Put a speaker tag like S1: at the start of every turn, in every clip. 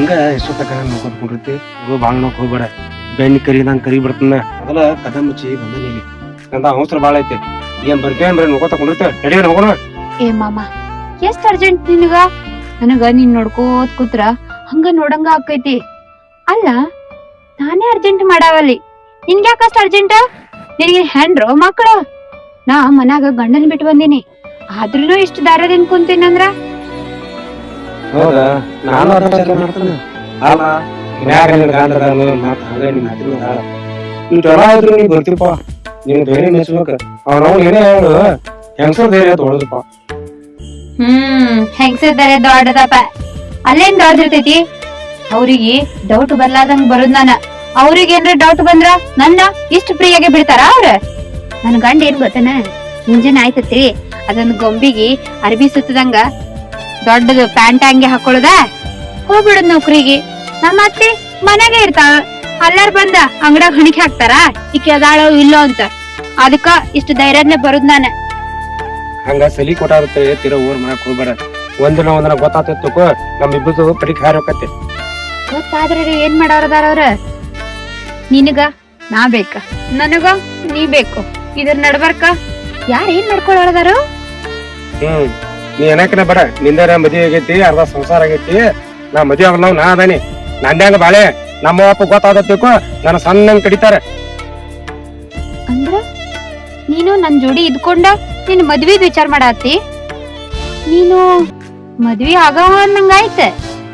S1: ಹಿಂಗ ಎಷ್ಟೊತ್ತಕ ನೋಡ್ಕೊಂಡ್ ಕುಂಡಿರ್ತಿ. ಹೋಗೋ ಭಾಳ ನೋಕ್ ಹೋಗ್ಬೇಡ. ಬೆಣ್ಣಿ ಕರಿದಂಗ್ ಕರಿ ಬರ್ತನ ಮೊದಲ ಕದ ಮುಚ್ಚಿ ಬಂದ ನೀಲಿ ನಂದ ಅವಸರ ಭಾಳ ಐತಿ. ಏನ್ ಬರ್ತೇವೆ ಬರೀ ನೋಡ್ಕೊತ ಕುಂಡಿರ್ತೇವೆ ನಡಿಯೋಣ ಹೋಗೋಣ.
S2: ಏ ಮಾಮ, ಎಷ್ಟ್ ಅರ್ಜೆಂಟ್ ನಿನಗ? ನನಗ ನೀನ್ ನೋಡ್ಕೋತ್ ಕೂತ್ರ. ಹಂಗ ನೋಡಂಗ ಆಕೈತಿ. ಅಲ್ಲ, ನಾನೇ ಅರ್ಜೆಂಟ್ ಮಾಡಾವಲ್ಲಿ. ನಿನ್ಗ್ಯಾಕ ಯಾಕಷ್ಟ ಅರ್ಜೆಂಟ್ ನಿನಗೆ ಹೆಂಡ್ರು ಮಕ್ಕಳು ನಾ ಮನ್ಯಾಗ ಗಂಡನ್ ಬಿಟ್ಟು ಬಂದಿನಿ. ಆದ್ರೂ ಇಷ್ಟು ದಾರದಿಂದ ಕುಂತೀನಂದ್ರ?
S1: ಹೌದಾ? ನಾನು ಅದ ವಿಚಾರ ಮಾಡ್ತಾನೆ. ಅಲ್ಲ ಮ್ಯಾಗ ನಿನ್ ಗಂಡ ಅದಾನು, ಮತ್ತ್ ಹಂಗ ನಿನ್ ಆದ್ರೂ ನೀ ಬರ್ತಿಪ್ಪ. ನೀನ್ ಧೈರ್ಯ ಮೆಚ್ಬೇಕ. ಅವ್ನ ಏನೇ ಹೇಳು ಹೆಂಗಸರ್ ಧೈರ್ಯ ತೊಳೆದಪ್ಪ.
S2: ಹ್ಮ್ ಹೆಂಗ್ಸಿದ್ದಾರೆ ದೊಡ್ಡದಪ್ಪ ಅಲ್ಲೇನ್ ದೊಡ್ಡದಿರ್ತೈತಿ ಅವ್ರಿಗೆ ಡೌಟ್ ಬರ್ಲಾದಂಗ್ ಬರುದ್ ನಾನ. ಅವ್ರಿಗೆ ಏನ್ರ ಡೌಟ್ ಬಂದ್ರ ನನ್ನ ಇಷ್ಟ ಫ್ರೀಯಾಗಿ ಬಿಡ್ತಾರ ಅವ್ರ? ನನ್ ಗಂಡ ಏನ್ ಗೊತ್ತನ? ಮುಂಜಾನೆ ಆಯ್ತತ್ರಿ. ಅದನ್ನ ಗೊಂಬಿಗಿ ಅರ್ಬಿ ಸುತ್ತದಂಗ ದೊಡ್ಡದು ಪ್ಯಾಂಟ್ ಹಂಗೆ ಹಾಕೊಳ್ಳುದ? ಹೋಗ್ಬಿಡುದ್ ನೌಕರಿಗೆ. ನಮ್ಮ ಅತ್ತೆ ಮನೆಗೆ ಇರ್ತಾವ ಅಲ್ಲಾರ್ ಬಂದ ಅಂಗಡ್ಯಾಗ ಹಣಿಕೆ ಹಾಕ್ತಾರ? ಈಕೆ ಅದಾಳೋ ಇಲ್ಲೋ ಅಂತ. ಅದಕ್ಕ ಇಷ್ಟು ಧೈರ್ಯನೇ ಬರುದ್ ನಾನ.
S1: ಹಂಗ ಸಲಿ ಕೊಟ್ಟಾರತ್ತೆ ತಿರ ಊರ್ ಮಾಡಕ್ ಹೋಗ್ಬೇಡ. ಒಂದಿನ ಒಂದಿನ ಗೊತ್ತಾಗ್ತಿತ್ತು ನಮ್ ಇಬ್ಬರು ಪರೀಕ್ಷೆ ಹಾರೋಕತ್ತೆ.
S2: ಗೊತ್ತಾದ್ರೆ ಏನ್ ಮಾಡೋರದಾರ ಅವ್ರ? ನಿನಗ ನಾ ಬೇಕ. ನನಗ ನೀ ಬೇಕು. ಇದ್ರ ನಡ್ಬರ್ಕ? ಯಾರ ಏನ್ ಮಾಡ್ಕೊಳ್ಳೋದಾರು
S1: ಹ್ಮ್. ನೀ ಏನಕನ ಬೇಡ ನಿಂದರ ಮದುವೆ ಆಗೈತಿ ಅರ್ಧ ಸಂಸಾರ ಆಗೈತಿ. ನಾ ಮದುವೆ ಆಗಲ್ಲ ನಾ ಅದಾನಿ. ನಂದ್ಯಾಂಗ ಬಾಳೆ. ನಮ್ಮ ಅಪ್ಪ ನನ್ನ ಸಣ್ಣಂಗ್ ಕಡಿತಾರೆ.
S2: ಅಂದ್ರ ನೀನು ನನ್ ಜೋಡಿ ಇದ್ಕೊಂಡ ನಿನ್ ಮದ್ವಿದ್ ವಿಚಾರ ಮಾಡಾತಿ? ನೀನು ಮದ್ವಿ ಆಗವ ಅನ್ನಂಗಾಯ್ತ?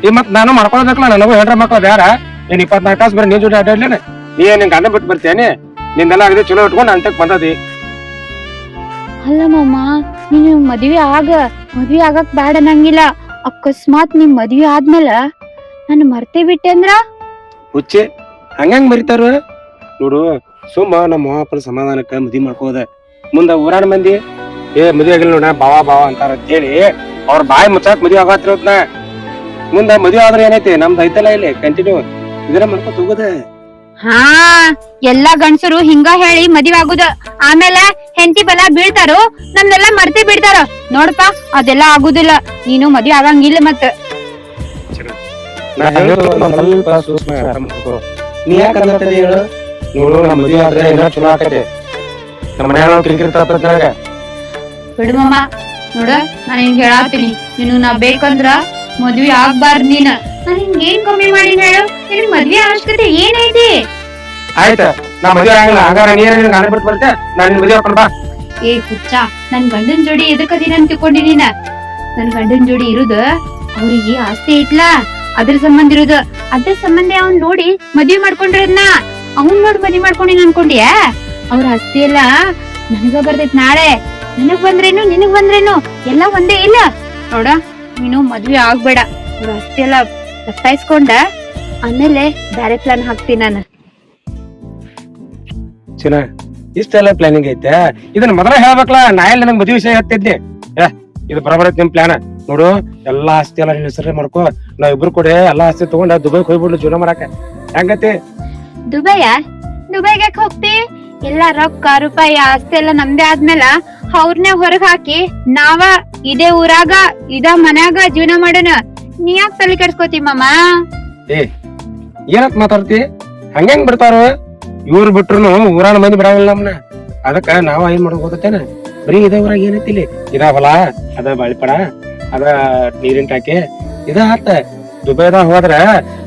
S1: ಈ ಮತ್ ನಾನು ಮಾಡ್ಕೊಳ್ಬೇಕಲ್ಲ ನನಗೂ ಹೇಳ್ರ ಮಕ್ಳು ಯಾರ ನೀನ್ ಇಪ್ಪತ್ನಾಲ್ಕು ತಾಸು ಬರೀ ನಿನ್ ಜೋಡಿ ಅಡ್ಡಾಡ್ಲೇನೆ ನೀ ನಿನ್ ಗಂಡ ಬಿಟ್ಟು ಬರ್ತೇನೆ ನಿಂದೆಲ್ಲ ಆಗದೆ ಚಲೋ ಇಟ್ಕೊಂಡು ಅಂತಕ್ ಬಂದದಿ.
S2: ಅಲ್ಲ ಮಾಮ ನೀನು ಮದ್ವಿ ಆಗ ಮದ್ವಿ ಆಗಕ್ ಬೇಡ ನಂಗಿಲ್ಲ ಅಕಸ್ಮಾತ್ ನಿಮ್ ಮದ್ವಿ ಆದ್ಮೇಲ ನಾನು ಮರ್ತೇ ಬಿಟ್ಟೆ ಅಂದ್ರ?
S1: ಹುಚ್ಚೆ ಹಂಗಂಗ್ ಮರಿತಾರ ನೋಡು ಸುಮ್ಮ ನಮ್ಮ ಅಪ್ಪನ ಸಮಾಧಾನಕ್ಕ ಮದ್ವಿ ಮಾಡ್ಕೋದ. ಮುಂದ ಊರಾಡ ಮಂದಿ ಏ ಮದ್ವೆ ಆಗಿಲ್ಲ ನೋಡ ಬಾವ ಬಾವ ಅಂತಾರ ಅಂತೇಳಿ ಅವ್ರ ಬಾಯಿ ಮುಚ್ಚಾಕ್ ಮದ್ವೆ ಆಗತ್ತಿರೋದ್ನ ಮುಂದ ಮದ್ವೆ ಆದ್ರೆ ಏನೈತಿ ನಮ್ದು ಐತಲ್ಲ ಇಲ್ಲಿ ಕಂಟಿನ್ಯೂ ಇದನ್ನ ಮಾಡ್ಕೊತ ಹೋಗೋದ.
S2: ಹಾ ಎಲ್ಲಾ ಗಂಡಸರು ಹಿಂಗ ಹೇಳಿ ಮದ್ವೆ ಆಗುದ. ಆಮೇಲೆ ಹೆಂಡತಿ ಬಲ ಬೀಳ್ತಾರೋ ನಮ್ದೆಲ್ಲಾ ಮರ್ತಿ ಬಿಡ್ತಾರ. ನೋಡಪ್ಪ ಅದೆಲ್ಲ ಆಗುದಿಲ್ಲ. ನೀನು ಮದ್ವೆ ಆಗಂಗಿಲ್ಲ ಮತ್ತ.
S1: ನಾ ಹೇಳೋದು ಒಂದ್ ಸ್ವಲ್ಪ ಸೂಕ್ಷ್ಮ ಅರ್ಥ ಮಾಡ್ಕೋ. ನೀ ಯಾಕೆ ಅನ್ನತ್ತದಿ ಹೇಳು? ನೋಡು ನಮ್ಮ ಮದ್ವೆ ಆದ್ರೆ ಇನ್ನೂ ಚಲೋ ಆಕತಿ. ನಮ್ಮ ಮನ್ಯಾಗ ಕಿರಿಕಿರಿ ತಪ್ಪತ್ತ ನನಗ
S2: ಬಿಡು ಮಮ್ಮ ನೋಡ ನಾನು ಹಿಂಗ್ ಹೇಳಾತೀನಿ. ನೀನು ನಾ ಬೇಕಂದ್ರ ಮದ್ವೆ ಆಗ್ಬಾರ್ದ್ ನೀನ್. ಏನ್ ಕಮ್ಮಿ ಮಾಡಿ ಹೇಳು? ನಿನ್ ಮದ್ವೆ ಅವಶ್ಯಕತೆ ಏನೈತಿ?
S1: ಆಯ್ತ. ಮದ್ವೆ ಆಗಿಲ್ಲ ಮದ್ವೆ
S2: ಏ ನನ್ ಗಂಡನ್ ಜೋಡಿ ಎದಕ್ಕದಿನ ಅಂತ ತಿಳ್ಕೊಂಡಿ ನೀನ? ನನ್ ಗಂಡನ್ ಜೋಡಿ ಇರುದ ಅವ್ರಿಗೆ ಆಸ್ತಿ ಐತ್ಲಾ? ಅದ್ರ ಸಂಬಂಧ ಇರುದ. ಅದ್ರ ಸಂಬಂಧ ಅವ್ನ್ ನೋಡಿ ಮದ್ವೆ ಮಾಡ್ಕೊಂಡಿರೋದ್ನ. ಅವ್ನ್ ನೋಡಿ ಮದ್ವೆ ಮಾಡ್ಕೊಂಡಿನ ಅನ್ಕೊಂಡ್ಯ? ಅವ್ರ ಆಸ್ತಿ ಎಲ್ಲ ನನಗ ಬರ್ತೈತ್ ನಾಳೆ. ನನಗ್ ಬಂದ್ರೇನು, ನಿನಗ್ ಬಂದ್ರೇನು? ಎಲ್ಲ ಒಂದೇ ಇಲ್ಲ. ನೋಡ, ನೀನು ಮದ್ವೆ ಆಗ್ಬೇಡ. ಅವ್ರ ಆಸ್ತಿ ಎಲ್ಲ ಸತ್ತಾಯಿಸ್ಕೊಂಡ ಆಮೇಲೆ ಬ್ಯಾರೆ ಪ್ಲಾನ್ ಹಾಕ್ತೀನಿ ನಾನು.
S1: ಚಿನ್ನ. ಇಷ್ಟೆಲ್ಲ ಪ್ಲಾನಿಂಗ್ ಐತೆ. ಇದನ್ನ ಮೊದಲ ಹೇಳ್ಬೇಕಲ್ಲ ನಾ ಎಲ್ಲಿ ನಂಗೆ ಮದುವೆ ವಿಷಯ ಹತ್ತಿದ್ದೆ ಏ ಇದು ಬರಬರ ನಿಮ್ ಪ್ಲಾನ್ ನೋಡು ಎಲ್ಲಾ ಆಸ್ತಿ ಎಲ್ಲ ನಿನ್ ಹೆಸರೇ ಮಾಡ್ಕೋ. ನಾವ್ ಇಬ್ರು ಕೂಡ ಎಲ್ಲಾ ಆಸ್ತಿ ತಗೊಂಡ ದುಬೈ ಹೋಗ್ಬಿಡ್ಲು ಜೀವನ ಮಾಡಾಕ ಹೆಂಗತಿ?
S2: ದುಬೈಯ? ದುಬೈಗೆ ಯಾಕೆ ಹೋಗ್ತಿ? ಎಲ್ಲ ರೊಕ್ಕ ರೂಪಾಯಿ ಆಸ್ತಿ ಎಲ್ಲ ನಮ್ದೇ ಆದ್ಮೇಲ ಅವ್ರನ್ನೇ ಹೊರಗ್ ಹಾಕಿ ನಾವ ಇದೇ ಊರಾಗ ಇದ ಮನ್ಯಾಗ ಜೀವನ ಮಾಡೋಣ. ನೀ ಯಾಕೆ ತಲೆ ಕೆಡ್ಸ್ಕೊತಿ ಮಾಮ?
S1: ಏ ಏನತ್ ಮಾತಾಡ್ತಿ? ಹಂಗೆಂಗ್ ಬಿಡ್ತಾರ ಇವ್ರು ಬಿಟ್ರು ಊರಾಣ ಮಂದಿ ಬಿಡಂಗಿಲ್ಲ ನಮ್ನ. ಅದಕ್ಕ ನಾವ ಏನ್ ಮಾಡೋದ್ ಗೊತ್ತೇನ? ಬರೀ ಇದೇ ಊರಾಗ ಏನೈತಿ ಇಲ್ಲಿ ಇದಾವಲ್ಲ ಅದ ಬಳಿಪಡ ಅದ ನೀರಿನ ಟಾಕಿ ಇದ ಆತ. ದುಬೈದಾಗ ಹೋದ್ರ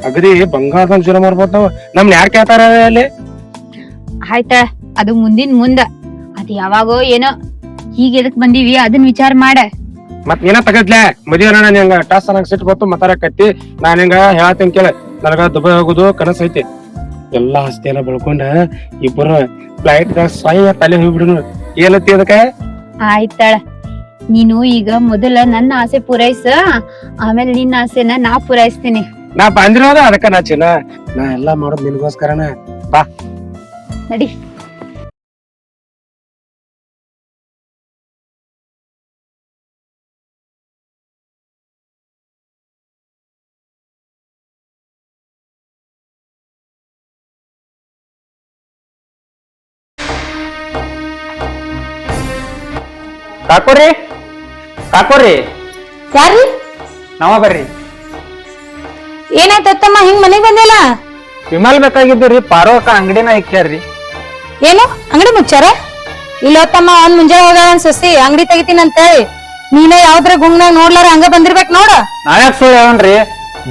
S1: ಅಗದಿ ಬಂಗಾರದಂಗ್ ಜೀವನ ಮಾಡ್ಬೋದು ನಾವು. ನಮ್ನ ಯಾರ್ ಕೇಳ್ತಾರ ಅಲ್ಲಿ?
S2: ಆಯ್ತ ಅದು ಮುಂದಿನ ಮುಂದ. ಅದ್ ಯಾವಾಗೋ ಏನೋ. ಈಗ ಎದಕ್ ಬಂದೀವಿ ಅದನ್ನ ವಿಚಾರ ಮಾಡ.
S1: ಮತ್ ಏನ ತಗದ್ಲೆ? ಮದುವೆ ನಾನು ನಿಂಗ ಟಾಸ್ ನನಗ್ ಸಿಟ್ಟು ಬಂತು ಮಾತಾಡಕತ್ತಿ ನಾನ್ ಹಿಂಗ ಹೇಳ್ತೀನಿ ಕೇಳ. ನನಗ ದುಬೈ ಹೋಗುದು ಕನಸ ಐತಿ ಎಲ್ಲಾ ಆಸ್ತಿ ಎಲ್ಲ ಬೆಳ್ಕೊಂಡ ಇಬ್ಬರು ಫ್ಲೈಟ್ ಸ್ವಯ ತಲೆ ಹೋಗ್ಬಿಡುನು. ಏನತ್ತಿ ಅದಕ್ಕ?
S2: ಆಯ್ತಾಳ. ನೀನು ಈಗ ಮೊದಲ ನನ್ನ ಆಸೆ ಪೂರೈಸ ಆಮೇಲೆ ನಿನ್ನ ಆಸೆನ ನಾ ಪೂರೈಸ್ತೀನಿ.
S1: ನಾ ಬಂದಿರೋದ ಅದಕ್ಕ ನಾ ಚಿನ್ನ. ನಾ ಎಲ್ಲಾ ಮಾಡೋದ್ ಬಾ.
S2: ನಡಿ.
S3: ಕಾಕೋರಿ? ಕಾಕೋರಿ?
S2: ಯಾರ್ರಿ?
S3: ನಾವ ಬರ್ರಿ. ಏನಾಯ್ತಮ್ಮ ಹಿಂಗ್ ಮನೆಗ್ ಬಂದಿಲ್ಲ
S4: ವಿಮಲ್ ಬೇಕಾಗಿದ್ದು ರೀ ಪಾರೋಕ ಅಂಗಡಿನ ಇಕ್ಕ್ಯಾರ್ರಿ
S3: ಏನು? ಅಂಗಡಿ ಮುಚ್ಚಾರ? ಇಲ್ಲೋತ್ತಮ್ಮ ಒಂದ್ ಮುಂಜಾನೆ ಹೋಗ್ಯಾಳ ಸಸಿ ಅಂಗಡಿ ತೆಗಿತೀನಿ ಅಂತ ಹೇಳಿ ನೀನೇ ಯಾವ್ದ್ರ ಗುಂಗ್ನಾಗ ನೋಡ್ಲಾರ ಹಂಗ ಬಂದಿರ್ಬೇಕ್ ನೋಡ.
S4: ನಾವ್ಯಾಕ್ ಸುಳ್ಳು ಹೇಳನ್ರಿ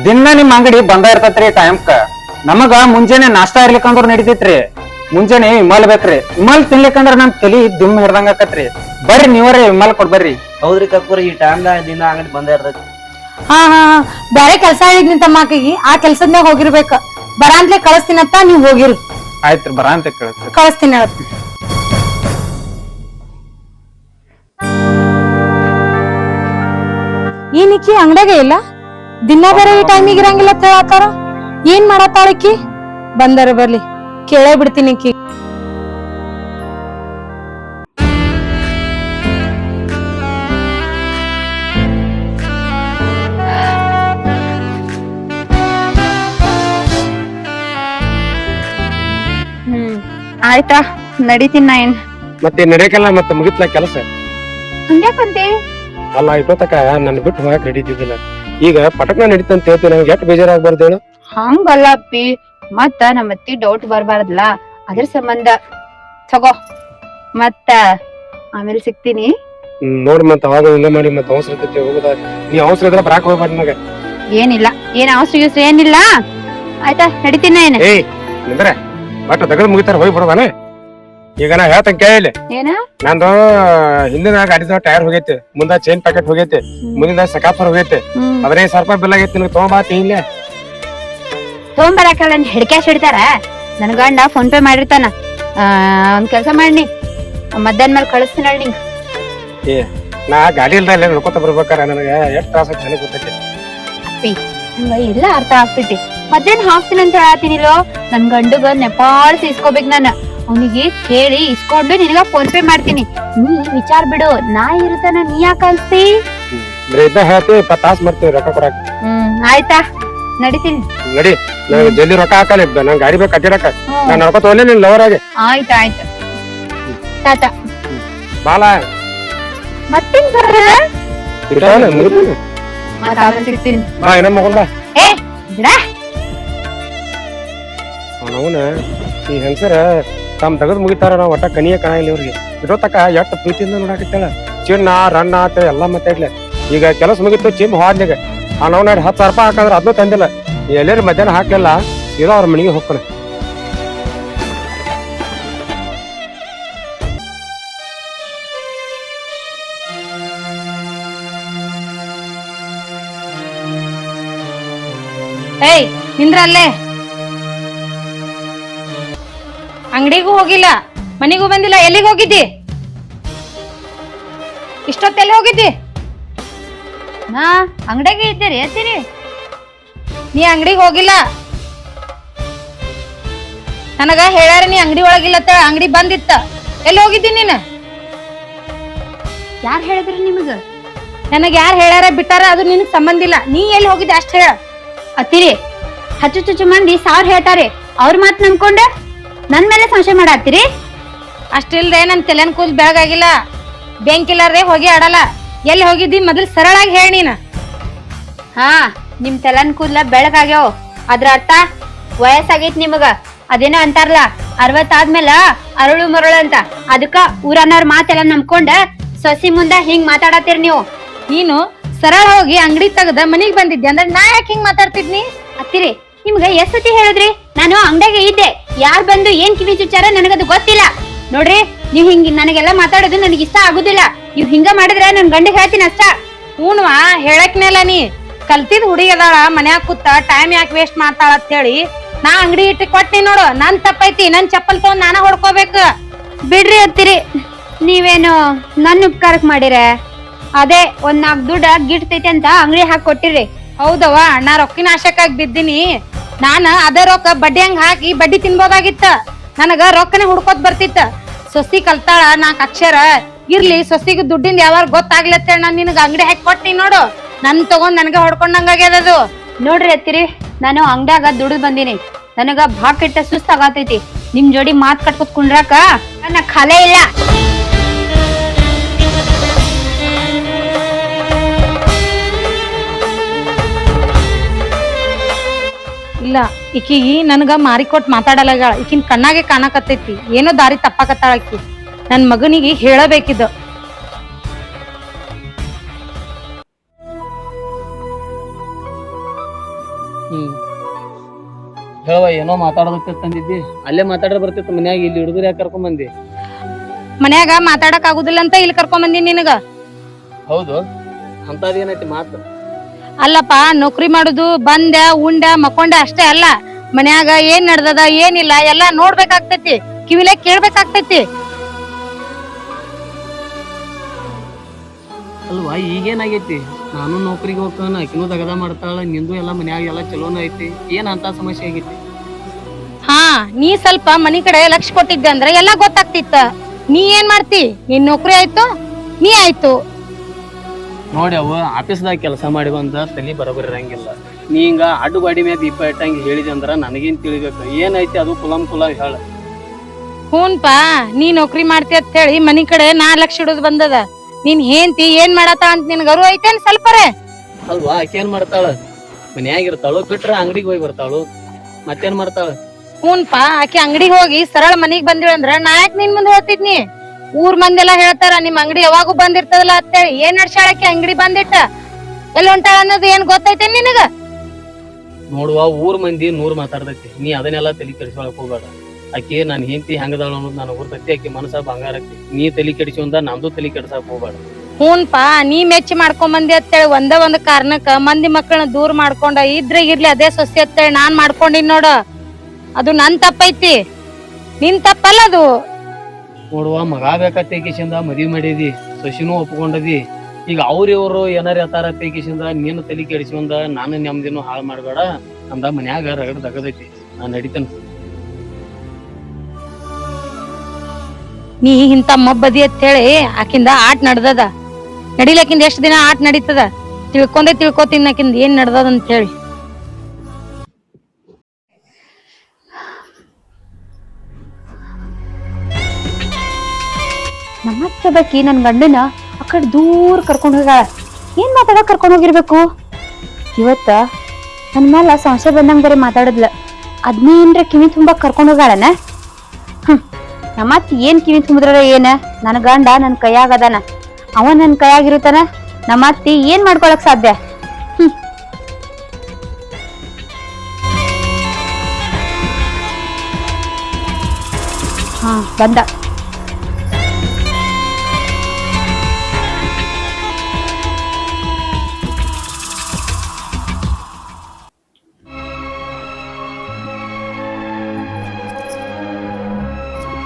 S4: ದಿನ ನಿಮ್ ಅಂಗಡಿ ಬಂದ ಇರ್ತತ್ರಿ ಟೈಮ್ಕ ನಮಗ ಮುಂಜಾನೆ ನಾಷ್ಟಾ ಇರ್ಲಿಕ್ಕಂದ್ರ ನಡಿತೈತ್ರಿ. ಮುಂಜಾನೆ ವಿಮಲ್ ಬೇಕ್ರಿ. ವಿಮಲ್ ತಿನ್ಲಿಕ್ಕಂದ್ರ ನಮ್ ತಲಿ ದುಮ್ ಹಿಡ್ದಂಗ ಆಕತ್ರಿ. ಬರ್ರಿ ನೀವರೇ ವಿಮಲ್ ಕೊಡ್ ಬರ್ರಿ.
S5: ಹೌದ್ರಿ ಕಕ್ಕೂರಿ ಈ ಟೈಮ್ ದಿನ ಅಂಗಡಿ ಬಂದೇ ಇರ್ತೈತಿ.
S3: ಹಾ ಹಾ ಹಾ. ಬ್ಯಾರೆ ಕೆಲ್ಸ ಹೇಳಿದ್ನಿ ತಮ್ಮ ಆಕಿಗೆ ಆ ಕೆಲ್ಸದ ಮ್ಯಾಗ ಹೋಗಿರ್ಬೇಕ. ಬರಾಂತ್ಲೆ ಕಳಿಸ್ತೀನಂತ ನೀವ್ ಹೋಗಿರು.
S4: ಆಯ್ತು ಬರಾಂತ ಅಂತ ಕೇಳ್ರಿ
S3: ಕಳಿಸ್ತೀನಿ ಅವತ್ತು ಏನಿಕ್ಕಿ ಅಂಗಡಿಯಾಗ ಇಲ್ಲ? ದಿನ ಬೇರೆ ಈ ಟೈಮಿಗೆ ಇರಂಗಿಲ್ಲ ಅಂತ ಹೇಳತ್ತಾರ? ಏನ್ ಮಾಡತ್ತಾಳಕ್ಕಿ ಬಂದರ ಬರ್ಲಿ. ಕೇಳೇ ಬಿಡ್ತೀನಿ ಅಕ್ಕಿ
S2: ಆಯ್ತಾ ನಡಿತೀನಿ ನಾ ಏನ್
S1: ಮತ್ತೆ ನಡೆಯಕಲ್ಲ ಮತ್ತೆ ಮುಗಿತ್ಲ ಕೆಲಸ?
S2: ಹಂಗ್ಯಾಕಂತೆ?
S1: ಅಲ್ಲ ಇಪ್ಪತ್ತಕ ನನ್ ಬಿಟ್ಟು ಹೋಗಕ್ ನಡೀತಿದ್ದಿಲ್ಲ ಈಗ ಪಟಕ್ನ ನಡೀತಂತ ಹೇಳ್ತೀನಿ ನನಗೆ ಎಷ್ಟು ಬೇಜಾರಾಗ್ಬಾರ್ದು ಹೇಳು
S2: ಹಂಗಲ್ಲ ಅಪ್ಪಿ ಮತ್ತ ನಮ್ಮ ಅತ್ತಿ ಡೌಟ್ ಬರ್ಬಾರ್ದಲ್ಲ ಅದ್ರ ಸಂಬಂಧ. ತಗೋ ಮತ್ತ ಆಮೇಲೆ ಸಿಗ್ತೀನಿ.
S1: ಹ್ಮ್, ನೋಡ್ ಮತ್ತ ಅವಾಗ ಹಿಂಗ ಮಾಡಿ ಮತ್ತೆ ಅವಸರ ಇರ್ತೈತಿ ಹೋಗುದ? ನೀ ಅವಸರ ಇದ್ರೆ ಬರಾಕ್ ಹೋಗ್ಬಾರ್ದು ನನಗೆ
S2: ಏನಿಲ್ಲ ಏನ್ ಅವಸರ ಗಿವ್ಸ್ರ ಏನಿಲ್ಲ? ಆಯ್ತಾ ನಾ ಏನ್
S1: ಏಯ್ ನಿಂದ್ರೆ? ಬಟ್ ತಗದ್ ಮುಗಿತಾರ ಹೋಗಿ ಬಿಡೋದಾನೆ ಈಗ ನಾ ಹೇಳ್ತಂಗ ಕೇಳಿ.
S2: ಏನ?
S1: ನಂದು ಹಿಂದಿನ ಗಾಡಿದ ಟೈರ್ ಹೋಗೈತಿ ಮುಂದ ಚೈನ್ ಪ್ಯಾಕೆಟ್ ಹೋಗೈತಿ ಮುಂದಿನ ಸಕಾಫರ್ ಹೋಗೈತಿ. ಹದಿನೈದು ಸಾವಿರ ರೂಪಾಯಿ ಬಿಲ್ ಆಗೈತಿ ನಿನಗೆ ತಗೊಂಬಾತಿ ಇಲ್ಲೇ
S2: ತಗೊಂಬರಕಲ್ಲ ಹಿಡ್ಕ್ಯಾಶ್ ಹಿಡ್ತಾರ? ನನ್ ಗಂಡ ಫೋನ್ ಪೇ ಮಾಡಿರ್ತಾನ. ಆ, ಒಂದ್ ಕೆಲ್ಸ ಮಾಡಿ ಮಧ್ಯಾಹ್ನ ಮೇಲೆ ಕಳಿಸ್ತೀನಿ ಏ
S1: ನಾ ಗಾಡಿ ಇಲ್ದ ಇಲ್ಲೇ ನೋಡ್ಕೊತ ಬರ್ಬೇಕಾರ ನನಗೆ ಎಷ್ಟು ತ್ರಾಸ ಚೆನ್ನಾಗಿ ನನಗೆ ಗೊತ್ತೈತಿ.
S2: ಅಪ್ಪಿ ನಂಗ ಎಲ್ಲ ಅರ್ಥ ಆಗ್ತೈತಿ. ಮಧ್ಯಾಹ್ನ ಹಾಕ್ತೀನಿ ಅಂತ ಹೇಳತ್ತೀನಿಲ್ಲೋ? ನನ್ ಗಂಡಗ ನೆಪಾಳ್ಸಿ ಇಸ್ಕೋಬೇಕ್ ನಾನು. ಅವನಿಗೆ ಕೇಳಿ ಇಸ್ಕೊಂಡು ನಿನಗ ಫೋನ್ ಪೇ ಮಾಡ್ತೀನಿ. ನೀ ವಿಚಾರ ಬಿಡು ನಾ ಇರುತ್ತಾನ ನೀ ಯಾಕೆ
S1: ಬರೀ ಇದ್ದ ಹೇಳ್ತಿ ಪತಾಸ್ ತಾಸು ಮಾಡ್ತೀವಿ ರೊಕ್ಕ ಕೊಡಾಕ.
S2: ಹ್ಮ್ ಆಯ್ತಾ? ನಡಿತೀನಿ.
S1: ನಡಿ ನಾನು ಜಲ್ದಿ ರೊಕ್ಕ ಹಾಕಲ್ಲ ನಂಗೆ ಗಾಡಿ ಬೇಕು
S2: ಕಟ್ಟಿರಕ್ಕ
S1: ನಾನು ನೋಡ್ಕೊತ ಹೋಗ್ಲಿ ನಿನ್ ಲವರ್ ಆಗಿ.
S2: ಆಯ್ತು ಆಯ್ತು. ತಾತ
S1: ಬಾಲ.
S2: ಮತ್ತೇನ್ ಸಿಗ್ತೀನಿ.
S1: ಬಾ ಏನಮ್ಮ
S2: ಏ ಬಿಡ
S1: ಅವನವನ ಈ ಹೆಂಗಸರ ತಮ್ಮ ತೆಗೆದು ಮುಗಿತಾರ, ನಾವು ಒಟ್ಟ ಕನಿಯ ಕಾಣಿಲ್ಲ ಇವ್ರಿಗೆ. ತಕ್ಕ ಎಷ್ಟು ಪ್ರೀತಿಯಿಂದ ನೋಡಾಕತ್ತಾಳ. ಚಿನ್ನ ರಣ್ಣ ಅಂತ ಎಲ್ಲ ಮಾತಾಡ್ಲೆ ಈಗ ಕೆಲಸ ಮುಗಿತು ಚಿಮ್ ಆ ನಾವು ನೋಡಿ ಹತ್ತು ಸಾವಿರ ರೂಪಾಯಿ ಹಾಕಂದ್ರೆ ಅದನ್ನೂ ತಂದಿಲ್ಲ. ಎಲ್ಲರೂ ಮಧ್ಯಾಹ್ನ ಹಾಕಲಿಲ್ಲ ಸೀದಾ ಅವ್ರ ಮನೆಗೆ ಹೋಗ್ತಾನೆ.
S3: ಏಯ್ ನಿಂದ್ರ ಅಂಗಡಿಗೂ ಹೋಗಿಲ್ಲ, ಮನೆಗೂ ಬಂದಿಲ್ಲ, ಎಲ್ಲಿಗೆ ಹೋಗಿದ್ದಿ? ಇಷ್ಟೊತ್ತೆಲ್ಲಿ ಹೋಗಿದ್ದಿ?
S2: ನಾ ಅಂಗಡಿಗೆ ಇದ್ದೀರಿ, ಎತ್ತೀರಿ?
S3: ನೀ ಅಂಗಡಿಗೆ ಹೋಗಿಲ್ಲ? ನನಗ ಹೇಳ್ಯಾರ ನೀ ಅಂಗಡಿ ಒಳಗಿಲ್ಲತ್ತ, ಅಂಗಡಿ ಬಂದಿತ್ತ. ಎಲ್ಲಿ ಹೋಗಿದ್ದಿ ನೀನು?
S2: ಯಾರು ಹೇಳಿದ್ರಿ ನಿಮಗ?
S3: ನನಗೆ ಯಾರು ಹೇಳ್ಯಾರ ಬಿಟ್ಟಾರ, ಅದು ನಿನಗೆ ಸಂಬಂಧ ಇಲ್ಲ. ನೀ ಎಲ್ಲಿ ಹೋಗಿದ್ದೆ ಅಷ್ಟು ಹೇಳ.
S2: ಅತ್ತಿರಿ, ಹಚ್ಚು ಚುಚ್ಚು ಮಂದಿ ಸಾವಿರ ಹೇಳ್ತಾರೆ. ಅವ್ರ ಮಾತು ನಂಬ್ಕೊಂಡ? ನನ್ ಮೇಲೆ ಸಂಶಯ ಮಾಡಾತ್ತೀರಿ?
S3: ಅಷ್ಟಿಲ್ದೆ ನನ್ ತಲೆನ್ ಕೂದ್ ಬೆಳಗಾಗಿಲ್ಲ. ಬೆಂಕಿಲ್ಲಾರ್ದೆ ಹೋಗಿ ಆಡಲ್ಲ. ಎಲ್ಲಿ ಹೋಗಿದ್ದಿ ಮೊದಲು ಸರಳಾಗಿ ಹೇಳಿ ನೀನು.
S2: ಹಾ ನಿಮ್ ತಲನ್ ಕೂದ್ಲ ಬೆಳಗಾಗ್ಯಾವ. ಅದ್ರ ಅರ್ಥ ವಯಸ್ಸಾಗೈತ್ ನಿಮಗ. ಅದೇನೋ ಅಂತಾರಲ್ಲ ಅರವತ್ತಾದ್ಮೇಲ ಅರಳು ಮರಳು ಅಂತ. ಅದಕ್ಕ ಊರನ್ನವ್ರ ಮಾತೆಲ್ಲ ನಂಬ್ಕೊಂಡ ಸೊಸಿ ಮುಂದ ಹಿಂಗ್ ಮಾತಾಡತ್ತೀರಿ ನೀವು.
S3: ನೀನು ಸರಳ ಹೋಗಿ ಅಂಗಡಿ ತೆಗ್ದ ಮನಿಗ್ ಬಂದಿದ್ದೆ ಅಂದ್ರೆ ನಾ ಯಾಕೆ ಹಿಂಗ್ ಮಾತಾಡ್ತಿದ್ನಿ?
S2: ಅತ್ತಿರಿ ನಿಮ್ಗ ಎಷ್ಟ್ ಸತಿ ಹೇಳಿದ್ರಿ? ನಾನು ಅಂಗಡಿಗೆ ಇದ್ದೆ. ಯಾರ್ ಬಂದು ಏನ್ ಕಿವಿ ಚುಚ್ಚಾರ ನನಗದು ಗೊತ್ತಿಲ್ಲ. ನೋಡ್ರಿ ನೀವ್ ಹಿಂಗ್ ನನಗೆಲ್ಲ ಮಾತಾಡೋದು ನನಗೆ ಇಷ್ಟ ಆಗುದಿಲ್ಲ. ನೀವ್ ಹಿಂಗ ಮಾಡಿದ್ರೆ ನನ್ ಗಂಡ ಹೇಳ್ತೀನಿ ಅಷ್ಟ.
S3: ಹೂನ್ವಾ ಹೇಳಕ್ನೆಲ್ಲ ನೀ. ಕಲ್ತಿದ್ ಹುಡುಗಿ ಅದಾಳ ಮನ್ಯಾಗ ಕೂತ ಟೈಮ್ ಯಾಕೆ ವೇಸ್ಟ್ ಮಾಡ್ತಾಳ ಅಂತ ಹೇಳಿ ನಾ ಅಂಗಡಿ ಇಟ್ಟು ಕೊಟ್ನಿ ನೋಡು ನನ್ ತಪ್ಪೈತಿ ನನ್ ಚಪ್ಪಲ್ ತಗೊಂಡ್ ನಾನ ಹೊಡ್ಕೋಬೇಕು.
S2: ಬಿಡ್ರಿ ಅಂತೀರಿ. ನೀವೇನು ನನ್ನ ಉಪಕಾರಕ್ ಮಾಡಿರೆ? ಅದೇ ಒಂದ್ ನಾಲ್ಕು ದುಡ್ಡ ಗಿಡ್ತೈತಿ ಅಂತ ಅಂಗಡಿ ಹಾಕಿ ಕೊಟ್ಟಿರಿ
S3: ಹೌದವ್ವ ನಾ ರೊಕ್ಕಿನ ಆಶಕ್ಕಾಗಿ ಬಿದ್ದೀನಿ. ನಾನ ಅದೇ ರೊಕ್ಕ ಬಡ್ಡಿ ಹಂಗ ಹಾಕಿ ಬಡ್ಡಿ ತಿನ್ಬೋದಾಗಿತ್ತ. ನನಗ ರೊಕ್ಕನೆ ಹುಡ್ಕೋತ್ ಬರ್ತಿತ್ತ. ಸೊಸಿ ಕಲ್ತಾಳ ನಾಕ್ ಅಕ್ಷರ. ಇರ್ಲಿ, ಸೊಸಿಗೆ ದುಡ್ಡಿಂದ ಯಾವಾಗ ಗೊತ್ತಾಗ್ಲತ್ತೆ ನಾನ್ ನಿನಗ ಅಂಗಡಿ ಹಾಕಿ ಕೊಟ್ಟಿ ನೋಡು. ನನ್ ತಗೊಂಡ್ ನನಗ ಹೊಡ್ಕೊಂಡಂಗಾಗ್ಯದದು
S2: ನೋಡ್ರಿ ಅತ್ತಿರಿ, ನಾನು ಅಂಗಡ್ಯಾಗ ದುಡಿದ್ ಬಂದಿನಿ. ನನಗ ಭಾಳ ಸುಸ್ತಾಗತೈತಿ. ನಿಮ್ ಜೋಡಿ ಮಾತ್ ಕಟ್ಕೊತ್ ಕುಂಡ್ರಾಕ ನನ್ನ ಖಾಲೆ ಇಲ್ಲ.
S3: ಇಲ್ಲ. ಈಕಿಗಿ ನನಗ ಮಾರಿಕೊಟ್ ಮಾತಾಡಲ್ಲ ಈಕಿನ್ ಕಣ್ಣಾಗೆ ಕಾಣಕತ್ತೈತಿ. ಏನೋ ದಾರಿ ತಪ್ಪಾಕತ್ತಾಳ ಆಕಿ. ನನ್ ಮಗನಿಗೆ ಹೇಳಬೇಕಿದ.
S6: ಹ್ಮ್. ಹೇಳವ ಏನೋ ಮಾತಾಡೋದಕ್ಕೆ ತಂದಿದ್ದಿ. ಅಲ್ಲೇ ಮಾತಾಡ್ರೆ ಬರ್ತಿತ್ತು ಮನ್ಯಾಗ ಇಲ್ಲಿ ಹುಡುಗರು ಯಾಕೆ ಕರ್ಕೊಂಡ್ ಬಂದಿ?
S3: ಮನ್ಯಾಗ ಮಾತಾಡಕ್ ಆಗುದಿಲ್ಲ ಅಂತ ಇಲ್ಲಿ ಕರ್ಕೊಂಡ್ ಬಂದಿ ನಿನಗ?
S6: ಹೌದು. ಅಂತದೇನೈತಿ ಮಾತು?
S3: ಅಲ್ಲಪ್ಪ ನೌಕರಿ ಮಾಡುದು ಬಂದ ಉಂಡ ಮಕ್ಕೊಂಡ ಅಷ್ಟೇ ಅಲ್ಲ. ಮನ್ಯಾಗ ಏನ್ ನಡ್ದದ ಏನಿಲ್ಲ ಎಲ್ಲಾ ನೋಡ್ಬೇಕಾಗ್ತೈತಿ. ಕಿವಿಲೆ ಕೇಳ್ಬೇಕಾಗ್ತೈತಿ.
S6: ಅಲ್ವಾ ಈಗೇನಾಗೈತಿ? ನಾನು ನೌಕರಿಗೆ ಹೋಗ್ತಾನ ಆಕಿನೂ ದಗದ ಮಾಡ್ತಾಳ ನಿಂದು ಎಲ್ಲ ಮನ್ಯಾಗ ಎಲ್ಲ ಚಲೋನ ಐತಿ. ಏನ್ ಅಂತ ಸಮಸ್ಯೆ ಆಗೈತಿ?
S3: ಹಾ ನೀ ಸ್ವಲ್ಪ ಮನಿ ಕಡೆ ಲಕ್ಷ ಕೊಟ್ಟಿದ್ದೆ ಅಂದ್ರೆ ಎಲ್ಲಾ ಗೊತ್ತಾಗ್ತಿತ್ತ. ನೀ ಏನ್ ಮಾಡ್ತಿ? ನಿನ್ ನೌಕರಿ ಆಯ್ತು? ನೀ ಆಯ್ತು.
S6: ನೋಡಿ ಅವು ಆಫೀಸ್ದಾಗ ಕೆಲಸ ಮಾಡಿ ಬಂದ ತಲೆ ಬರೋಬರ್ ಇರಂಗಿಲ್ಲ ನೀ ಹಿಂಗ ಅಡ್ಡು ಗಾಡಿ ಮೇಲೆ ದೀಪ ಇಟ್ಟಂಗೆ ಹೇಳಿದೆ ಅಂದ್ರ ನನಗೇನ್ ತಿಳಿಬೇಕು? ಏನೈತಿ ಅದು? ಕುಲಂ ಕುಲ ಹೇಳ.
S3: ಹೂನ್ಪಾ ನೀ ನೌಕರಿ ಮಾಡ್ತಿ ಅಂತ ಹೇಳಿ ಮನಿ ಕಡೆ ನಾ ಲಕ್ಷ ಇಡೋದು ಬಂದದ. ನೀನ್ ಹೇಂತಿ ಏನ್ ಮಾಡತ್ತ ಅಂತ ನಿನ್ಗೆ ಅರು ಐತೇನ್ ಸ್ವಲ್ಪರೇ?
S6: ಅಲ್ವಾ ಆಕೇನ್ ಮಾಡ್ತಾಳ? ಮನ್ಯಾಗ ಇರ್ತಾಳು ಬಿಟ್ರ ಅಂಗಡಿಗೆ ಹೋಗಿ ಬರ್ತಾಳು. ಮತ್ತೇನ್ ಮಾಡ್ತಾಳ?
S3: ಹೂನ್ಪಾ ಆಕೆ ಅಂಗಡಿಗೆ ಹೋಗಿ ಸರಳ ಮನಿಗ್ ಬಂದಿಳಂದ್ರ ನಾ ಯಾಕೆ ನಿನ್ ಮುಂದೆ ಹೇಳ್ತಿದ್ನಿ ಊರ್ ಮಂದೆಲ್ಲ ಹೇಳ್ತಾರ ನಿಮ್ ಅಂಗಡಿ ಯಾವಾಗೂ ಬಂದಿರ್ತದಲ್ಲ ಅಂತೇಳಿ ಏನ್ ನಡ್ಸಾಳಕ್ಕೆ ಅಂಗಡಿ ಬಂದಿಟ್ಟ. ಎಲ್ಲಿ ಹೊಂಟಾಳ ಅನ್ನೋದು ಏನ್ ಗೊತ್ತೈತೆ ನಿನಗ?
S6: ನೋಡುವ ಊರ್ ಮಂದಿ ನೂರ್ ಮಾತಾಡ್ತೈತಿ ನೀ ಅದನ್ನೆಲ್ಲ ತಲೆ ಕೆಡಿಸ್ಕೊಳಕ್ ಹೋಗ್ಬೇಡ. ಆಕೆ ನಾನು ಹೆಂಡತಿ ಹೆಂಗದಾಳ ಅನ್ನೋದು ನಾನು ಗೊತ್ತೈತಿ ಆಕೆ ಮನಸ್ಸ ಬಂಗಾರ ಬಂಗಾರಕ್ಕೆ ನೀ ತಲೆ ಕೆಡಿಸೋಂದ ನಮ್ದು ತಲೆ ಕೆಡ್ಸಕ್ ಹೋಗ್ಬೇಡ.
S3: ಹೂನ್ಪಾ ನೀ ಮೆಚ್ಚಿ ಮಾಡ್ಕೊಂಡ್ ಬಂದಿ ಅಂತೇಳಿ ಒಂದೇ ಒಂದ್ ಕಾರಣಕ್ಕ ಮಂದಿ ಮಕ್ಕಳನ್ನ ದೂರ ಮಾಡ್ಕೊಂಡ ಇದ್ರೆ ಇರ್ಲಿ ಅದೇ ಸೊಸೆ ಅಂತೇಳಿ ನಾನ್ ಮಾಡ್ಕೊಂಡಿನ್ ನೋಡ. ಅದು ನನ್ ತಪ್ಪೈತಿ. ನಿನ್ ತಪ್ಪಲ್ಲ ಅದು.
S6: ನೋಡುವ, ಮಗ ಬೇಕತ್ತೆ ಕಿಶಿಂದ ಮದ್ವಿ ಮಾಡಿದಿ, ಸಸಿನೂ ಒಪ್ಕೊಂಡದಿ. ಈಗ ಅವ್ರ ಇವ್ರು ಏನಾರ ಹೇಳ್ತಾರ ತೇಕಿಸಿಂದ ನೀನು ತಲಿ ಕೆಡಿಸ್ಕೊಂಡ, ನಾನು ನೆಮ್ಮದಿನೂ ಹಾಳು ಮಾಡಬೇಡ, ಅಂದ ಮನ್ಯಾಗ ರಗಡ್ ತಗದೈತಿ ನಾನು ನಡಿತೇನೆ.
S3: ನೀ ಇಂತ ಮಬ್ಬದಿ ಅಂತೇಳಿ ಆಕಿಂದ ಆಟ ನಡ್ದದ. ನಡಿಲಕ್ಕಿಂದ ಎಷ್ಟ್ ದಿನ ಆಟ ನಡೀತದ? ತಿಳ್ಕೊಂಡೆ ತಿಳ್ಕೊತೀನಿ, ಆಕಿಂದ ಏನ್ ನಡ್ದದ ಅಂತ ಹೇಳಿ.
S2: ನಮ್ಮ ಅತ್ತೆ ಬಕ್ಕಿ ನನ್ ಗಂಡನ ಆ ಕಡೆ ದೂರ ಕರ್ಕೊಂಡು ಹೋಗ್ಯಾಳ. ಏನ್ ಮಾತಾಡ ಕರ್ಕೊಂಡು ಹೋಗಿರ್ಬೇಕು? ಇವತ್ತ ನನ್ ಮ್ಯಾಲ ಸಂಶಯ ಬಂದಂಗ ಬರೀ ಮಾತಾಡದ್ಲ ಅದ್ನೇ ಕಿವಿ ತುಂಬಾ ಕರ್ಕೊಂಡು ಹೋಗಾಳನ ಹ್ಮ್, ನಮ್ಮ ಅತ್ತಿ ಏನ್ ಕಿವಿ ತುಂಬಿದ್ರ ಏನ? ನನ್ ಗಂಡ ನನ್ ಕೈಯಾಗ ಅದಾನ. ಅವ ನನ್ ಕೈಯಾಗಿರುತ್ತಾನ ನಮ್ಮ ಏನು ಏನ್ ಮಾಡ್ಕೊಳಕ್ ಸಾಧ್ಯ? ಹ್ಮ್. ಹಾಂ, ಬಂದ.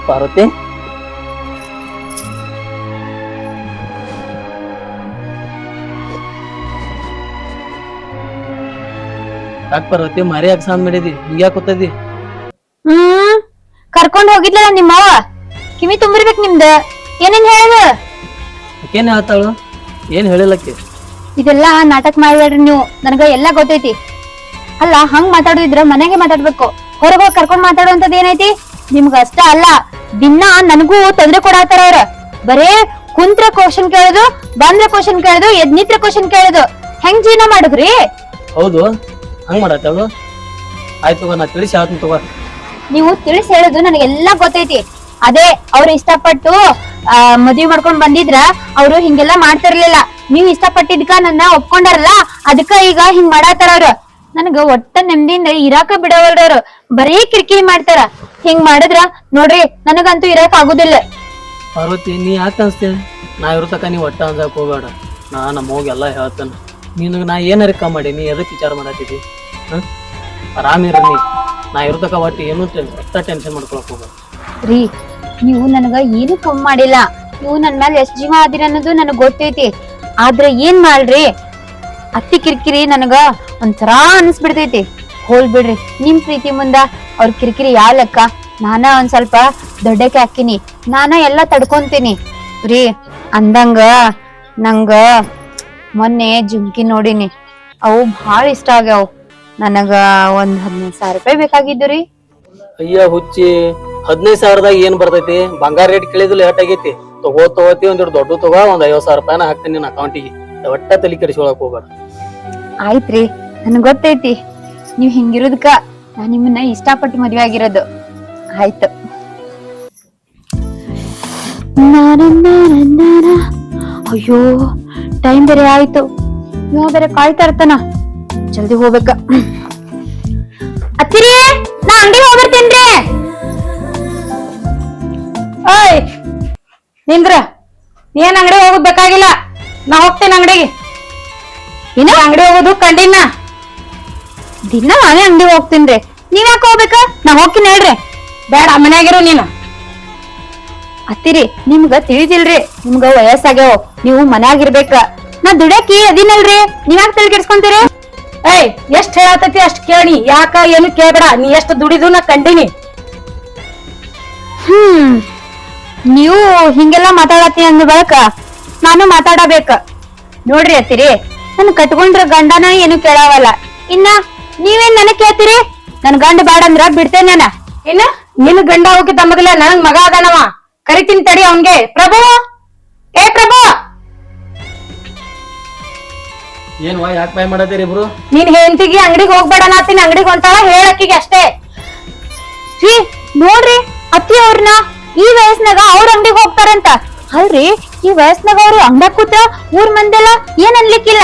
S6: ಪಾರ್ವತಿ. ಯಾಕೆ ಪಾರ್ವತಿ ಮಾರಿ ಯಾಕೆ ಸಾಂದ್ ಮಾಡಿದಿ? ಹಿಂಗ್ಯಾಕ ಕೂತದಿ?
S2: ಹ್ಮ್ ಕರ್ಕೊಂಡ್ ಹೋಗಿದ್ಲಲ್ಲ ನಿಮ್ಮ ಕಿವಿ ತುಂಬಿರ್ಬೇಕು ನಿಮ್ದ. ಏನೇನ್ ಹೇಳದ
S6: ಏನ್ ಹೇಳ್ತಾಳು? ಏನ್ ಹೇಳಿಲ್ಲಕ್ಕೆ?
S2: ಇದೆಲ್ಲ ನಾಟಕ ಮಾಡ್ಬೇಡ್ರಿ ನೀವು. ನನಗ ಎಲ್ಲಾ ಗೊತ್ತೈತಿ. ಅಲ್ಲ ಹಂಗ್ ಮಾತಾಡೋದಿದ್ರ ಮನೆಗೆ ಮಾತಾಡ್ಬೇಕು. ಹೊರಗೋಗಿ ಹೋಗಿ ಕರ್ಕೊಂಡ್ ಮಾತಾಡುವಂತದ್ ಏನೈತಿ? ನಿಮ್ಗ ಅಷ್ಟ ಅಲ್ಲ ದಿನ ನನಗೂ ತೊಂದ್ರೆ ಕೊಡಾತಾರ ಅವ್ರ. ಬರೇ ಕುಂತ್ರ ಕ್ವಶನ್ ಕೇಳುದು ಬಂದ್ರ ಕ್ವಶನ್ ಕೇಳುದು ಎದ್ನಿತ್ರ ಕ್ವಶನ್ ಕೇಳುದು. ಹೆಂಗ್ ಜೀವನ ಮಾಡುದ್ರಿ?
S6: ಹೌದು ಹಂಗ್ ಮಾಡತ್ತಾಳು ಆಯ್ತು ನಾ ತಿಳಿಸಿ ಹೇಳ್ತೀನಿ ತಗೋ.
S2: ನೀವು ತಿಳಿಸಿ ಹೇಳುದು ನನಗೆಲ್ಲಾ ಗೊತ್ತೈತಿ. ಅದೇ ಅವ್ರು ಇಷ್ಟಪಟ್ಟು ಆ ಮದ್ವಿ ಮಾಡ್ಕೊಂಡ್ ಬಂದಿದ್ರ ಅವ್ರು ಹಿಂಗೆಲ್ಲಾ ಮಾಡ್ತಿರ್ಲಿಲ್ಲ. ನೀವ್ ಇಷ್ಟಪಟ್ಟಿದ್ಕ ನನ್ನ ಒಪ್ಕೊಂಡಾರಲ್ಲ ಅದಕ್ಕ ಈಗ ಹಿಂಗ್ ಮಾಡಾತಾರ ಅವ್ರು. ನನಗ ಒಟ್ಟ ನೆಮ್ಮದಿಯಿಂದ ಇರಾಕ ಬಿಡವಲ್ರವ್ರು ಬರೀ ಕಿರಿಕಿರಿ ಮಾಡ್ತಾರ. ಹಿಂಗ್ ಮಾಡಿದ್ರ ನೋಡ್ರಿ ನನಗಂತೂ ಇರಕ್ ಆಗುದಿಲ್ಲ.
S6: ಪಾರ್ವತಿ ನೀ ಯಾಕೆ ಅನ್ಸ್ತೇ? ನಾ ಇರೋ ತಕ ನೀ ಒಟ್ಟ ಅಂಜಾಕ್ ಹೋಗ್ಬೇಡ. ನಾ ನಮ್ಮ ಹೋಗಿ ಎಲ್ಲ ಹೇಳ್ತೇನೆ. ನಿನಗೆ ನಾ ಏನಾರ ಕಮ್ ಮಾಡಿ? ನೀ ಎದಕ್ಕೆ ವಿಚಾರ ಮಾಡತ್ತಿದ್ದಿ ಹಾ ಆರಾಮಿರ ನೀ. ನಾ ಇರೋ ತಕ ಒಟ್ಟು ಏನೂ ಒಟ್ಟ ಟೆನ್ಷನ್ ಮಾಡ್ಕೊಳಕ್ ಹೋಗ್ಬೇಡ.
S2: ರೀ ನೀವು ನನಗ ಏನು ಕಮ್ಮಿ ಮಾಡಿಲ್ಲ. ನೀವು ನನ್ ಮೇಲೆ ಎಷ್ಟ್ ಜೀವ ಆದಿರ ಅನ್ನೋದು ನನಗ್ ಗೊತ್ತೈತಿ. ಆದ್ರೆ ಏನ್ ಮಾಡ್ರಿ? ಅತ್ತಿ ಕಿರಿಕಿರಿ ನನಗ ಒಂಥರಾ ಅನ್ಸ್ಬಿಡ್ತೈತಿ. ಹೋಲ್ ಬಿಡ್ರಿ ನಿಮ್ ಪ್ರೀತಿ ಮುಂದ ಅವ್ರ ಕಿರಿಕಿರಿ ಯಾ ಲೆಕ್ಕ? ನಾನ ಒಂದ್ ಸ್ವಲ್ಪ ದೊಡ್ಡಕ್ಕೆ ಹಾಕಿನಿ ನಾನ ಎಲ್ಲ ತಡ್ಕೊಂತೀನಿ. ರೀ ಅಂದಂಗ ನಂಗ ಮೊನ್ನೆ ಜುಮ್ಕಿ ನೋಡಿನಿ. ಅವು ಭಾಳ ಇಷ್ಟ ಆಗ್ಯಾವ. ನನಗ ಒಂದ್ ಹದಿನೈದು ಸಾವಿರ ರೂಪಾಯಿ ಬೇಕಾಗಿದ್ದು ರೀ.
S6: ಅಯ್ಯ ಹುಚ್ಚಿ. ಹದಿನೈದು ಸಾವಿರದಾಗ ಏನ್ ಬರ್ತೈತಿ? ಬಂಗಾರ ರೇಟ್ ಕೇಳಿದ್ರು ಲೇಟ್ ಆಗೈತಿ. ತಗೋ ತಗೋತಿ ಒಂದ್ ದೊಡ್ಡ ತಗೋ ಒಂದ್ ಐವತ್ ಸಾವಿರ ರೂಪಾಯಿನ ಹಾಕ್ತೀನಿ ನಿನ್ನ ಅಕೌಂಟಿಗೆ ಒಟ್ಟ ತಲೆ ಕೆಡಿಸ್ಕೊಳಕ್ ಹೋಗ್ಬೇಡ.
S2: ಆಯ್ತ್ರಿ ನನ್ಗ್ ಗೊತ್ತೈತಿ. ನೀವ್ ಹಿಂಗಿರೋದಕ್ಕ ನಾನ್ ನಿಮ್ಮನ್ನ ಇಷ್ಟಪಟ್ಟು ಮದುವೆ ಆಗಿರೋದು. ಆಯ್ತು. ಅಯ್ಯೋ ಟೈಮ್ ಬೇರೆ ಆಯ್ತು. ನೀವು ಬೇರೆ ಕಾಯ್ತಾ ಇರ್ತಾನ. ಜಲ್ದಿ ಹೋಗ್ಬೇಕ. ಅತ್ತಿರಿ, ನಾ ಅಂಗಡಿ ಹೋಗ್ಬರ್ತೇನ್ರಿ.
S3: ಓಯ್ ನಿಂದ್ರ, ನೀನ್ ಅಂಗಡಿ ಹೋಗೋದ್ ಬೇಕಾಗಿಲ್ಲ. ನಾ ಹೋಗ್ತೇನೆ ಅಂಗಡಿಗೆ.
S2: ಇನ್ನ
S3: ಅಂಗಡಿ ಹೋಗೋದು ಕಂಡಿನ.
S2: ದಿನ ನಾನೇ ಅಂಗಡಿ ಹೋಗ್ತೀನ್ರಿ. ನೀವ್ ಯಾಕೆ ಹೋಗ್ಬೇಕ? ನಾ ಹೋಗ್ತೀನಿ ಹೇಳ್ರಿ.
S3: ಬೇಡ, ಮನೆಯಾಗಿರೋ ನೀನು.
S2: ಅತ್ತಿರಿ, ನಿಮ್ಗ ತಿಳಿದಿಲ್ರಿ. ನಿಮ್ಗ ವಯಸ್ಸಾಗ್ಯಾವ. ನೀವು ಮನ್ಯಾಗ ಇರ್ಬೇಕ ನಾ ದುಡಕಿ ಅದಿನಲ್ರಿ. ನೀವ್ ಯಾಕೆ ತಲೆ
S3: ಏಯ್, ಎಷ್ಟ್ ಹೇಳತೈತಿ ಅಷ್ಟ್ ಕೇಳಿ. ಯಾಕ, ಏನು ಕೇಳ್ಬೇಡ. ನೀ ಎಷ್ಟ್ ದುಡಿದು ನಾ ಕಂಡಿನಿ.
S2: ಹ್ಮ್, ನೀವು ಹಿಂಗೆಲ್ಲಾ ಮಾತಾಡತ್ತಿ ಅಂದ ಬಳಕ ನಾನು ಮಾತಾಡಬೇಕ. ನೋಡ್ರಿ ಅತ್ತಿರಿ, ನನ್ ಕಟ್ಕೊಂಡ್ರ ಗಂಡನ ಏನು ಕೇಳಾವಲ್ಲ. ಇನ್ನ ನೀವೇನ್ ನನಗ್ ಕೇಳ್ತೀರಿ? ನನ್ ಗಂಡ ಬ್ಯಾಡಂದ್ರ ಬಿಡ್ತೇನೆ ನಾನ.
S3: ಇನ್ನ ನಿನ್ ಗಂಡ ಹೋಗಿ ತಮ್ಮಗಲ್ಲ ನನಗ್ ಮಗ ಅದಾನವ. ಕರಿತೀನಿ ತಡಿ ಅವನ್ಗೆ. ಪ್ರಭು! ಏ ಪ್ರಭು!
S6: ಏನ್ವಾ ಯಾಕೆ ಬಾಯ್ ಮಾಡತ್ತೀರಿ ಇಬ್ರು?
S3: ನೀನ್ ಹೆಂಡತಿಗೆ ಅಂಗಡಿಗೆ ಹೋಗ್ಬೇಡ ನಾತೀನಿ ಅಂಗಡಿಗೆ ಹೊಂಟಾಳ ಹೇಳಕ್ಕಿಗೆ ಅಷ್ಟೇ.
S2: ರೀ ನೋಡ್ರಿ ಅತ್ತಿ ಅವ್ರನ್ನ ಈ ವಯಸ್ಸಿನಾಗ ಅವ್ರ ಅಂಗಡಿಗೆ ಹೋಗ್ತಾರಂತ. ಅಲ್ರಿ ಈ ವಯಸ್ಸಿನಾಗ ಅವ್ರು ಅಂಗಡ ಕೂತ ಊರ್ ಮಂದೆಲ್ಲ ಏನ್ ಅನ್ಲಿಕ್ಕಿಲ್ಲ.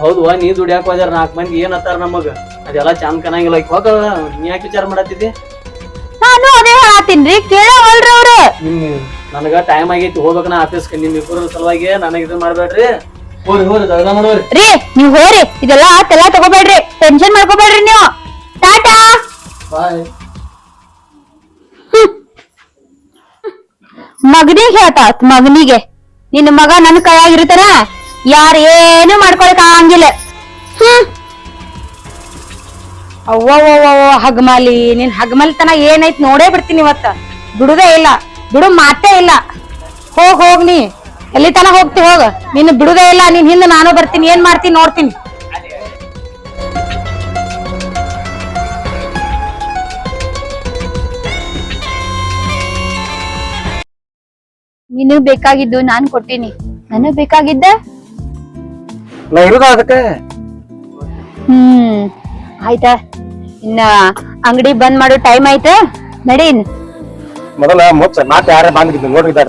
S6: ಹೌದ್ವಾ? ನೀ ದುಡಿಯಾಕ ಹೋದ್ರ ನಾಲ್ಕು ಮಂದಿ? ಏನ್ ಅತ್ತಾರ ನಮಗ? ಅದೆಲ್ಲ ಚಂದ ಕಾಣಂಗಿಲ್ಲ. ಈಗ ಹೋಗ. ನೀ ಯಾಕೆ ವಿಚಾರ ಮಾಡತ್ತಿದ್ದಿ?
S2: ನಾನು ಅದೇ ಹೇಳತ್ತೀನ್ರಿ ಕೇಳವಲ್ರಿ ಅವ್ರು.
S6: ನಿಮ್ ನನಗ ಟೈಮ್ ಆಗೈತಿ. ನಾ ಆಫೀಸ್ಗೆ ನಿಮ್ ಇಬ್ಬರ ಸಲುವಾಗಿ ನನಗ ಇದು ಮಾಡ್ಬೇಡ್ರಿ. ಹೋರಿ ಹೋರಿ. ದಗದ ಮಾಡೋರಿ.
S2: ರೀ ನೀವ್ ಹೋರಿ. ಇದೆಲ್ಲ ತಲಾ ತಗೋಬೇಡ್ರಿ. ಟೆನ್ಷನ್ ಮಾಡ್ಕೋಬೇಡ್ರಿ ನೀವು. ಟಾಟಾ!
S6: ಬಾಯ್.
S2: ಮಗನಿಗೆ ಹೇಳ್ತಾ ಮಗನಿಗೆ. ನಿನ್ನ ಮಗ ನನ್ನ ಕೈಯಾಗಿರ್ತಾನ ಯಾರ ಏನು ಮಾಡ್ಕೊಳಕ್ ಆಗಂಗಿಲ್ಲ. ಹ್ಮ್.
S3: ಅವ್ವ ಹಗಮಾಲಿ, ನಿನ್ ಹಗ್ಮಲ್ತನ ಏನೈತ್ ನೋಡೇ ಬಿಡ್ತೀನಿ ಇವತ್ತ. ಬಿಡುದೇ ಇಲ್ಲ. ಬಿಡು ಮಾತೇ ಇಲ್ಲ. ಹೋಗ್ ಹೋಗ್ ನೀ. ಎಲ್ಲಿ ತನ ಹೋಗ್ತಿ ಹೋಗ. ನಿನ್ನ ಬಿಡುದೇ ಇಲ್ಲ. ನಿನ್ ಹಿಂದೆ ನಾನು ಬರ್ತೀನಿ. ಏನ್ ಮಾಡ್ತೀನಿ ನೋಡ್ತೀನಿ.
S2: ನಿನಗ್ ಬೇಕಾಗಿದ್ದು ನಾನ್ ಕೊಟ್ಟಿನಿ ನನಗ್ ಬೇಕಾಗಿದ್ದ
S4: ನಾ ಇರುದ ಅದಕ್ಕೆ?
S2: ಹ್ಮ್ ಆಯ್ತಾ? ಇನ್ನ ಅಂಗಡಿ ಬಂದ್ ಮಾಡೋ ಟೈಮ್ ಆಯ್ತಾ? ನಡೀನ್?
S1: ಮೊದಲ ಮುಚ್ಚ ಮಾತು ಯಾರೇ ಬಂದಿದ್ದು ನೋಡ್ರಿ ಇದಾರ.